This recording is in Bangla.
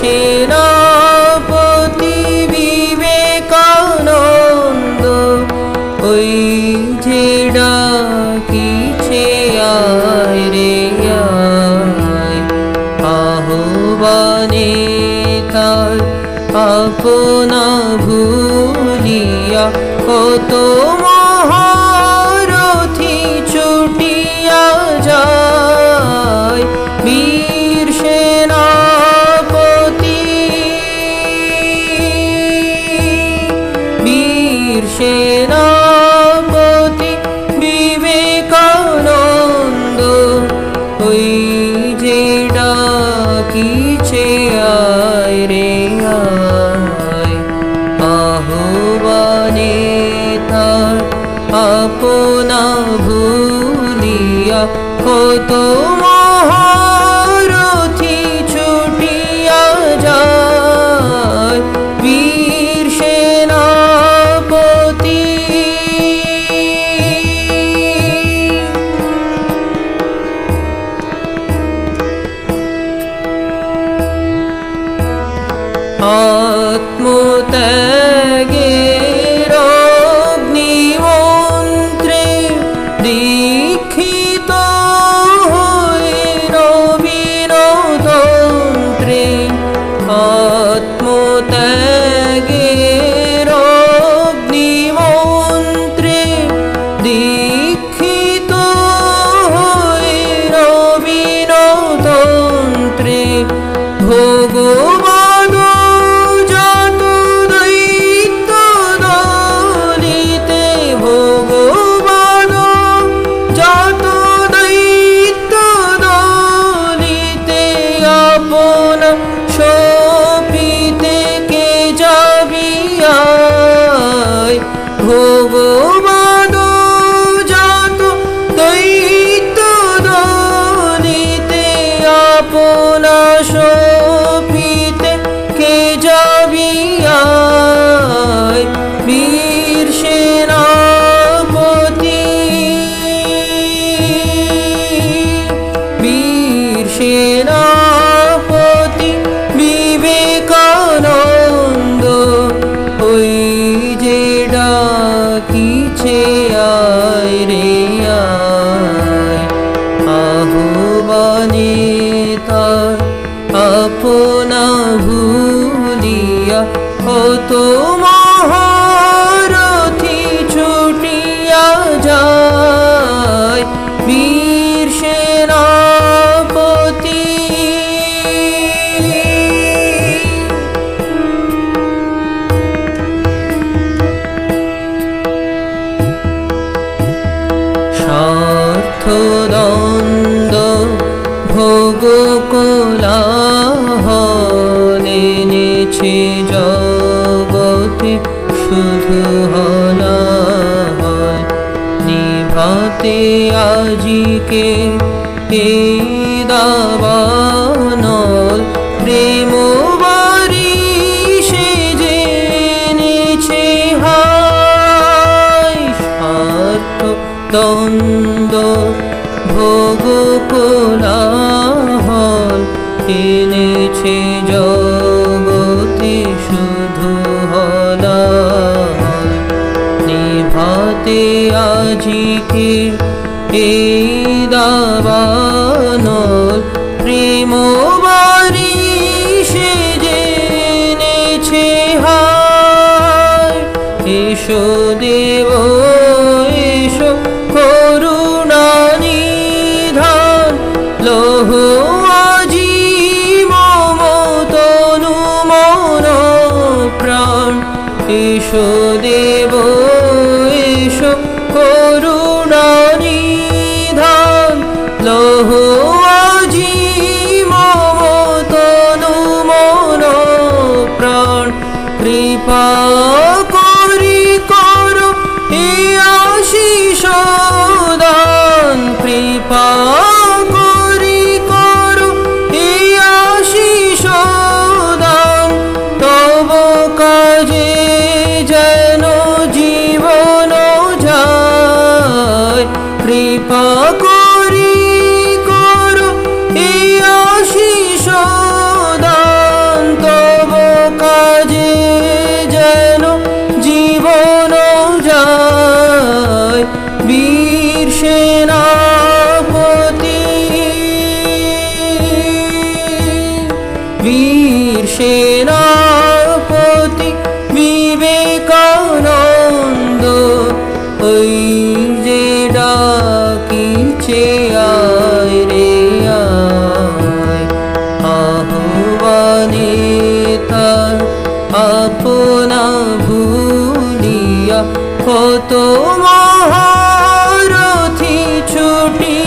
সেনাপতি বিবেকানন্দ ওই যে ডাকিছে আয় রে আয়। আহ্বানে তার আপনা ভুলিয়া কত জানে আপনা ভুলিয়া কত মহারথি ছুটিয়া যায়। বীর সেনাপতি। আত্মত্যাগ নবী কত মহারথি ছুটিয়া যায়। বীর সেনাপতি। স্বার্থ শুধু হলাহল নিভাতে আজিকে এই দাবানল প্রেম বাড়ি সে এনেছে এই দাবানল প্রেম বাড়ি সে জেনেছে হায়। সেনাপতি বিবেকানন্দ ওই যে ডাকিছে, আয় রে আয়। আহ্বানে তার আপনা ভুলিয়া কত মহারথী ছুটি